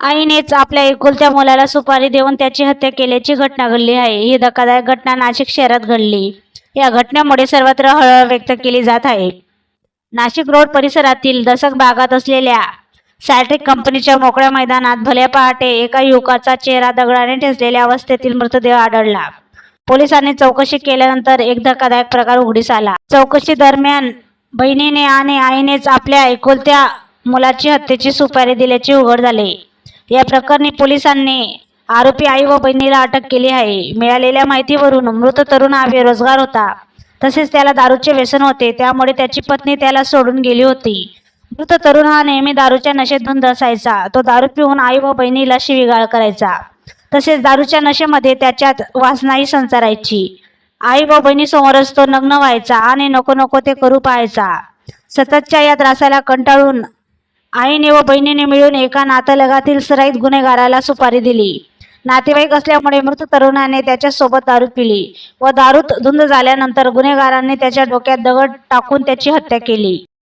आईनेच आपल्या एकुलत्या मुलाला सुपारी देऊन त्याची हत्या केल्याची घटना घडली आहे. ही धक्कादायक घटना नाशिक शहरात घडली. या घटनेमुळे सर्वत्र हळहळ व्यक्त केली जात आहे. नाशिक रोड परिसरातील दसक भागात असलेल्या सॅट्रिक कंपनीच्या मोकळ्या मैदानात भल्या पहाटे एका युवकाचा चेहरा दगडाने ठेचलेल्या अवस्थेतील मृतदेह आढळला. पोलिसांनी चौकशी केल्यानंतर एक धक्कादायक प्रकार उघडीस आला. चौकशी दरम्यान बहिणीने आणि आईनेच आपल्या एकुलत्या मुलाची हत्येची सुपारी दिल्याचे उघड झाले. या प्रकरणी पोलिसांनी आरोपी आई व बहिणीला अटक केली आहे. मिळालेल्या माहितीवरून मृत तरुण हा बेरोजगार होता. तसेच त्याला दारूचे व्यसन होते. त्यामुळे त्याची पत्नी त्याला सोडून गेली होती. मृत तरुण हा नेहमी दारूच्या नशेत धुंद असायचा. तो दारू पिऊन आई व बहिणीला शिवीगाळ करायचा. तसेच दारूच्या नशेमध्ये त्याच्यात वासनाही संचारायची. आई व बहिणीसमोरच तो नग्न व्हायचा आणि नको नको ते करू पाहायचा. सततच्या या त्रासाला कंटाळून आईने व बहिणीने मिळून एका नातलगातील सराईत गुन्हेगाराला सुपारी दिली. नातेवाईक असल्यामुळे मृत तरुणाने त्याच्यासोबत दारू पिली व दारूत धुंद झाल्यानंतर गुन्हेगारांनी त्याच्या डोक्यात दगड टाकून त्याची हत्या केली.